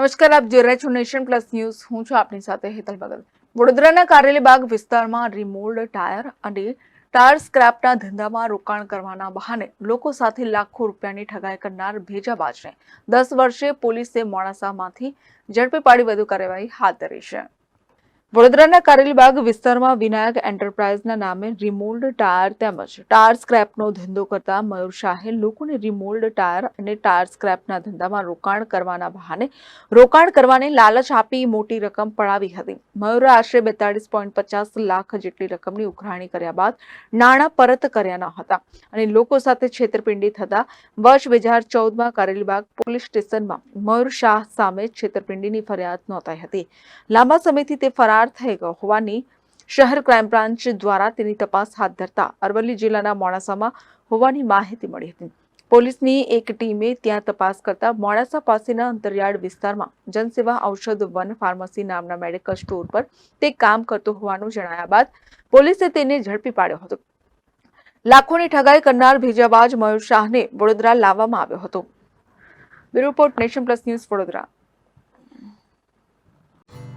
નમસ્કાર, આપ જોઈ રહ્યા છો નેશન પ્લસ ન્યૂઝ. હું છું આપની સાથે હેતલ ભગત. વડોદરાના કારેલીબાગ વિસ્તારમાં રિમોલ્ડ ટાયર અને ટાયર સ્ક્રેપના ધંધામાં રોકાણ કરવાના બહાને લોકો સાથે લાખો રૂપિયાની ઠગાઈ કરનાર ભેજાબાજને દસ વર્ષે પોલીસે મોડાસામાંથી ઝડપી પાડી વધુ કાર્યવાહી હાથ ધરી છે. વડોદરાના કારેલીબાગ વિસ્તારમાં વિનાયક એન્ટરપ્રાઇઝના નામે રિમોલ્ડ ટાયર તેમજ ટાયર સ્ક્રેપનો ધંધો કરતા મયુર શાહે લોકોને રિમોલ્ડ ટાયર અને ટાયર સ્ક્રેપના ધંધામાં રોકાણ કરવાના બહાને રોકાણ કરવાની લાલચ આપી મોટી રકમ પડાવી હતી. મયુરે આશરે બેતાળીસ લાખ જેટલી રકમની ઉઘરાણી કર્યા બાદ નાણાં પરત કર્યા ન હતા અને લોકો સાથે છેતરપિંડી થતા વર્ષ બે હજાર ચૌદમાં કારેલીબાગ પોલીસ સ્ટેશનમાં મયુર શાહ સામે છેતરપિંડીની ફરિયાદ નોંધાઈ હતી. લાંબા સમયથી તે ફરાર થઈ ગયો હોવાની શહેર ક્રાઇમ બ્રાન્ચ દ્વારા તેની તપાસ હાથ ધરતા અરવલ્લી જિલ્લાના મોડાસામાં હોવાની માહિતી મળી હતી. પોલીસની એક ટીમે ત્યાં તપાસ કરતા મોડાસા પાસેના અંતરિયાળ વિસ્તારમાં જનસેવા ઔષધ વન ફાર્મસી નામના મેડિકલ સ્ટોર પર તે કામ કરતો હોવાનું જણાયા બાદ પોલીસે તેને ઝડપી પાડ્યો હતો. લાખોની ઠગાઈ કરનાર ભેજાબાજ મયુર શાહને વડોદરા લાવવામાં આવ્યો હતો. Bureau nation plus news Vadodara.